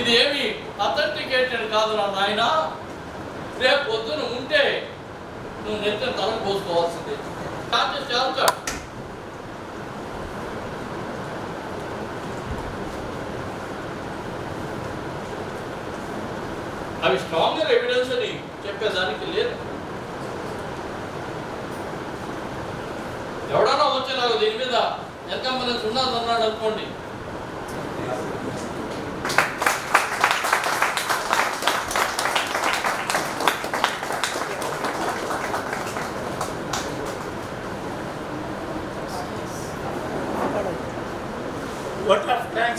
ఇది ఏమి అథెంటికేటెడ్ కాదు నా నాయన. రేపు పొద్దున ఉంటే నువ్వు నెత్తిన తల పోసుకోవాల్సిందే. చార్జెస్ చేస్తాడు అవి స్ట్రాంగర్ ఎవిడెన్స్ అని చెప్పేదానికి లేదు. ఎవడన్నా వచ్చే నాకు దీని మీద ఎంత మంది ఉన్నాదన్నాడు అనుకోండి.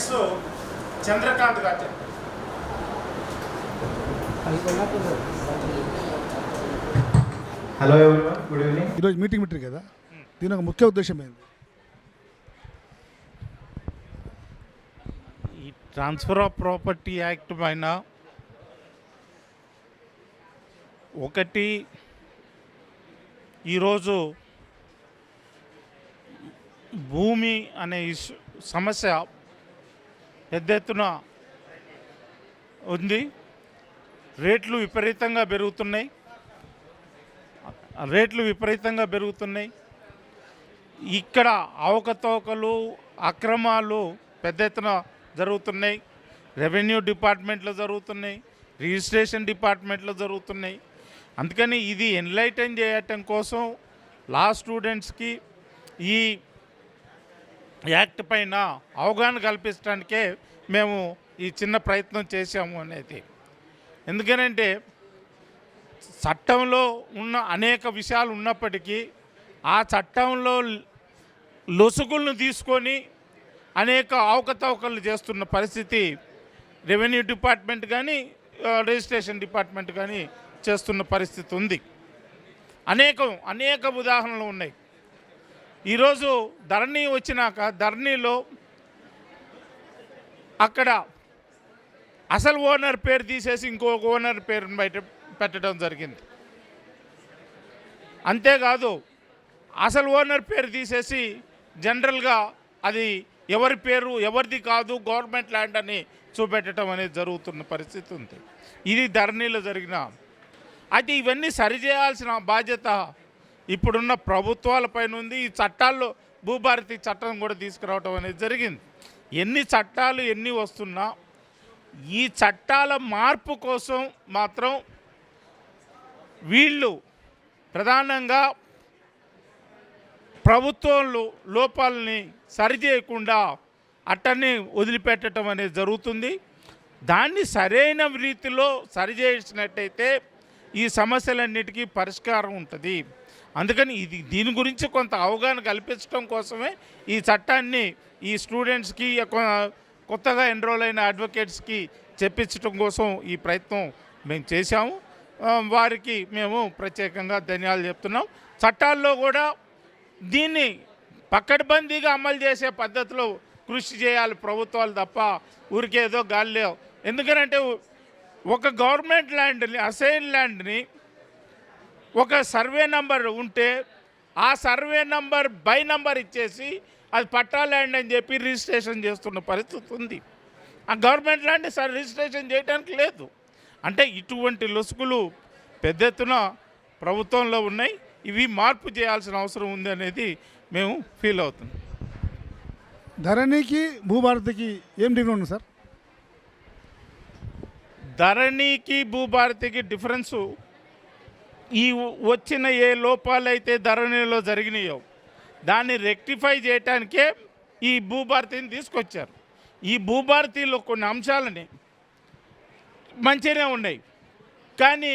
Thanks Chandrakant garu hello everyone good evening ఈరోజు మీటింగ్ పెట్టారు కదా? దీని ఒక ముఖ్య ఉద్దేశం ఏంది? ఈ ట్రాన్స్ఫర్ ఆఫ్ ప్రాపర్టీ యాక్ట్ పైన ఒకటి ఈరోజు భూమి అనే ఇష్యూ సమస్య పెద్ద ఎత్తున ఉంది. రేట్లు విపరీతంగా పెరుగుతున్నాయి. రేట్లు విపరీతంగా పెరుగుతున్నాయి. ఇక్కడ అవకతవకలు అక్రమాలు పెద్ద ఎత్తున జరుగుతున్నాయి. రెవెన్యూ డిపార్ట్మెంట్లో జరుగుతున్నాయి. రిజిస్ట్రేషన్ డిపార్ట్మెంట్లో జరుగుతున్నాయి. అందుకని ఇది ఎన్లైటన్ చేయటం కోసం లా స్టూడెంట్స్కి ఈ యాక్ట్ పైన అవగాహన కల్పించడానికే మేము ఈ చిన్న ప్రయత్నం చేశాము అనేది. ఎందుకనంటే చట్టంలో ఉన్న అనేక విషయాలు ఉన్నప్పటికీ ఆ చట్టంలో లొసుగులను తీసుకొని అనేక అవకతవకలు చేస్తున్న పరిస్థితి రెవెన్యూ డిపార్ట్మెంట్ కానీ రిజిస్ట్రేషన్ డిపార్ట్మెంట్ కానీ చేస్తున్న పరిస్థితి ఉంది. అనేకం అనేక ఉదాహరణలు ఉన్నాయి. ఈరోజు ధరణి వచ్చినాక ధరణిలో అక్కడ అసలు ఓనర్ పేరు తీసేసి ఇంకొక ఓనర్ పేరును బయట పెట్టడం జరిగింది. అంతేకాదు అసలు ఓనర్ పేరు తీసేసి జనరల్గా అది ఎవరి పేరు ఎవరిది కాదు గవర్నమెంట్ ల్యాండ్ అని చూపెట్టడం అనేది జరుగుతున్న పరిస్థితి ఉంది. ఇది ధరణిలో జరిగిన. అయితే ఇవన్నీ సరిచేయాల్సిన బాధ్యత ఇప్పుడున్న ప్రభుత్వాలపైన ఉంది. ఈ చట్టాల్లో భూభారతి చట్టం కూడా తీసుకురావటం అనేది జరిగింది. ఎన్ని చట్టాలు ఎన్ని వస్తున్నా ఈ చట్టాల మార్పు కోసం మాత్రం వీళ్ళు ప్రధానంగా ప్రభుత్వంలో లోపాలని సరిచేయకుండా అట్టనే వదిలిపెట్టడం అనేది జరుగుతుంది. దాన్ని సరైన రీతిలో సరిచేసినట్టయితే ఈ సమస్యలన్నిటికీ పరిష్కారం ఉంటుంది. అందుకని ఇది దీని గురించి కొంత అవగాహన కల్పించడం కోసమే ఈ చట్టాన్ని ఈ స్టూడెంట్స్కి కొత్తగా ఎన్రోల్ అయిన అడ్వకేట్స్కి చెప్పించడం కోసం ఈ ప్రయత్నం మేము చేశాము. వారికి మేము ప్రత్యేకంగా ధన్యాలు చెప్తున్నాం. చట్టాల్లో కూడా దీన్ని పక్కడబందీగా అమలు చేసే పద్ధతిలో కృషి చేయాలి ప్రభుత్వాలు తప్ప ఊరికేదో గాలిలో ఎందుకనంటే ఒక గవర్నమెంట్ ల్యాండ్ని అసైన్ ల్యాండ్ని ఒక సర్వే నంబర్ ఉంటే ఆ సర్వే నంబర్ బై నంబర్ ఇచ్చేసి అది పట్టా ల్యాండ్ అని చెప్పి రిజిస్ట్రేషన్ చేస్తున్న పరిస్థితి ఉంది. ఆ గవర్నమెంట్ ల్యాండ్ సర్ రిజిస్ట్రేషన్ చేయడానికి లేదు. అంటే ఇటువంటి లొసుగులు పెద్ద ఎత్తున ప్రభుత్వంలో ఉన్నాయి. ఇవి మార్పు చేయాల్సిన అవసరం ఉంది అనేది మేము ఫీల్ అవుతున్నాం. ధరణికి భూభారతికి ఏం డిఫరెంట్ ఉంది సార్? ధరణికి భూభారతికి డిఫరెన్సు ఈ వచ్చిన ఏ లోపాలైతే ధరణిలో జరిగినాయో దాన్ని రెక్టిఫై చేయటానికే ఈ భూభారతిని తీసుకొచ్చారు. ఈ భూభారతిలో కొన్ని అంశాలని మంచిగానే ఉన్నాయి. కానీ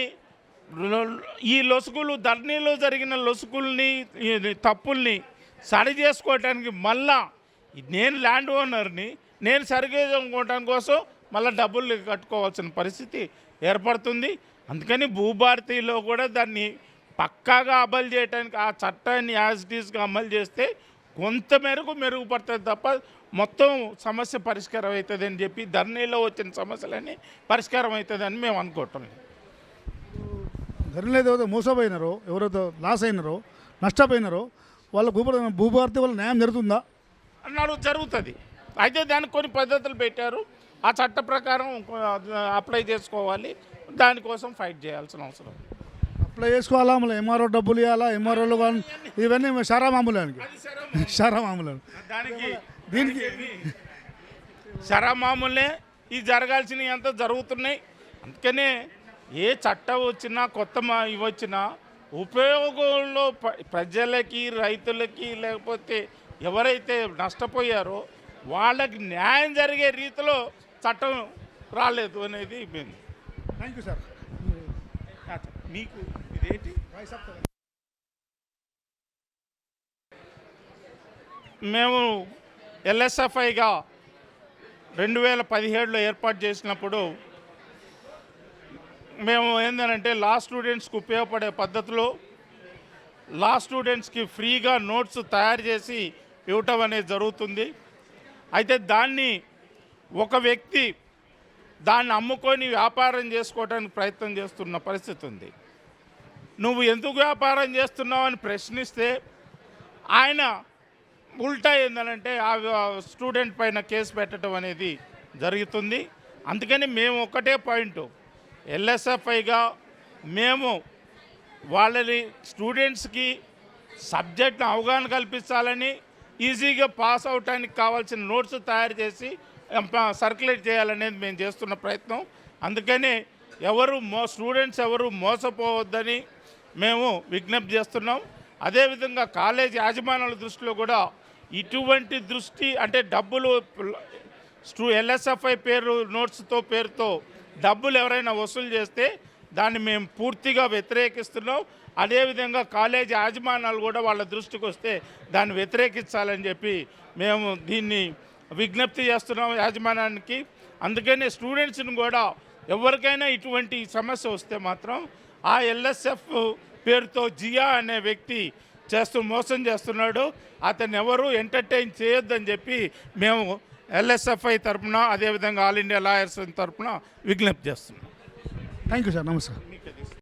ఈ లొసుగులు ధరణిలో జరిగిన లొసుగుల్ని తప్పుల్ని సరి చేసుకోవటానికి మళ్ళా నేను ల్యాండ్ ఓనర్ని నేను సరిగ్గా చేసుకోవటం కోసం మళ్ళీ డబ్బులు కట్టుకోవాల్సిన పరిస్థితి ఏర్పడుతుంది. అందుకని భూభారతిలో కూడా దాన్ని పక్కాగా అమలు చేయడానికి ఆ చట్టాన్ని యాజ్ ఇట్ అమలు చేస్తే కొంత మేరకు మెరుగుపడుతుంది తప్ప మొత్తం సమస్య పరిష్కారం అవుతుంది అని చెప్పి ధరణిలో వచ్చిన సమస్యలన్నీ పరిష్కారం అవుతుందని మేము అనుకోవటం లేదు. ధరణిలో ఏదైతే మోసపోయినారో ఎవరైతే లాస్ అయినారో నష్టపోయినారో వాళ్ళ భూభారతి భూభారతి వల్ల న్యాయం జరుగుతుందా? అన్నారు జరుగుతుంది. అయితే దానికి కొన్ని పద్ధతులు పెట్టారు. ఆ చట్ట ప్రకారం అప్లై చేసుకోవాలి. దానికోసం ఫైట్ చేయాల్సిన అవసరం అప్లై చేసుకోవాలా? మళ్ళీ ఎంఆర్ఓ డబ్బులు ఇవ్వాలా? ఎంఆర్ఓలు కానీ ఇవన్నీ షారా మామూలానికి షారా మామూలు దానికి దీనికి శరమామూలే. ఈ జరగాల్సినవి అంతా జరుగుతున్నాయి. అందుకనే ఏ చట్టం వచ్చినా కొత్త మా ఇవి వచ్చినా ఉపయోగంలో ప్రజలకి రైతులకి లేకపోతే ఎవరైతే నష్టపోయారో వాళ్ళకి న్యాయం జరిగే రీతిలో చట్టం రాలేదు అనేది మేము. Thank you sir. మీకు ఇదేంటి? మేము ఎల్ఎస్ఎఫ్ఐగా రెండు వేల పదిహేడులో ఏర్పాటు చేసినప్పుడు మేము ఏంటంటే లా స్టూడెంట్స్కి ఉపయోగపడే పద్ధతిలో లా స్టూడెంట్స్కి ఫ్రీగా నోట్స్ తయారు చేసి ఇవ్వటం అనేది జరుగుతుంది. అయితే దాన్ని ఒక వ్యక్తి దాన్ని అమ్ముకొని వ్యాపారం చేసుకోవడానికి ప్రయత్నం చేస్తున్న పరిస్థితి ఉంది. నువ్వు ఎందుకు వ్యాపారం చేస్తున్నావు అని ప్రశ్నిస్తే ఆయన ఉల్టా ఏందనంటే ఆ స్టూడెంట్ పైన కేసు పెట్టడం అనేది జరుగుతుంది. అందుకని మేము ఒకటే పాయింట్ ఎల్ఎస్ఎఫ్ఐగా మేము వాళ్ళని స్టూడెంట్స్కి సబ్జెక్ట్ని అవగాహన కల్పించాలని ఈజీగా పాస్ అవటానికి కావాల్సిన నోట్స్ తయారు చేసి సర్క్యులేట్ చేయాలనేది మేము చేస్తున్న ప్రయత్నం. అందుకని ఎవరు మో స్టూడెంట్స్ ఎవరు మోసపోవద్దని మేము విజ్ఞప్తి చేస్తున్నాం. అదేవిధంగా కాలేజ్ యాజమాన్యాల దృష్టిలో కూడా ఇటువంటి దృష్టి అంటే డబ్బులు స్టూ ఎల్ఎస్ఎఫ్ఐ పేరు నోట్స్తో పేరుతో డబ్బులు ఎవరైనా వసూలు చేస్తే దాన్ని మేము పూర్తిగా వ్యతిరేకిస్తున్నాం. అదేవిధంగా కాలేజ్ యాజమాన్యాలు కూడా వాళ్ళ దృష్టికి వస్తే దాన్ని వ్యతిరేకించాలని చెప్పి మేము దీన్ని విజ్ఞప్తి చేస్తున్నాం యాజమాన్యానికి. అందుకని స్టూడెంట్స్ని కూడా ఎవరికైనా ఇటువంటి సమస్య వస్తే మాత్రం ఆ ఎల్ఎస్ఎఫ్ పేరుతో జియా అనే వ్యక్తి చేస్తూ మోసం చేస్తున్నాడు. అతను ఎవరు ఎంటర్టైన్ చేయొద్దని చెప్పి మేము ఎల్ఎస్ఎఫ్ఐ తరపున అదేవిధంగా ఆల్ ఇండియా లాయర్స్ తరపున విజ్ఞప్తి చేస్తున్నాం. Thank you sir. నమస్కారం.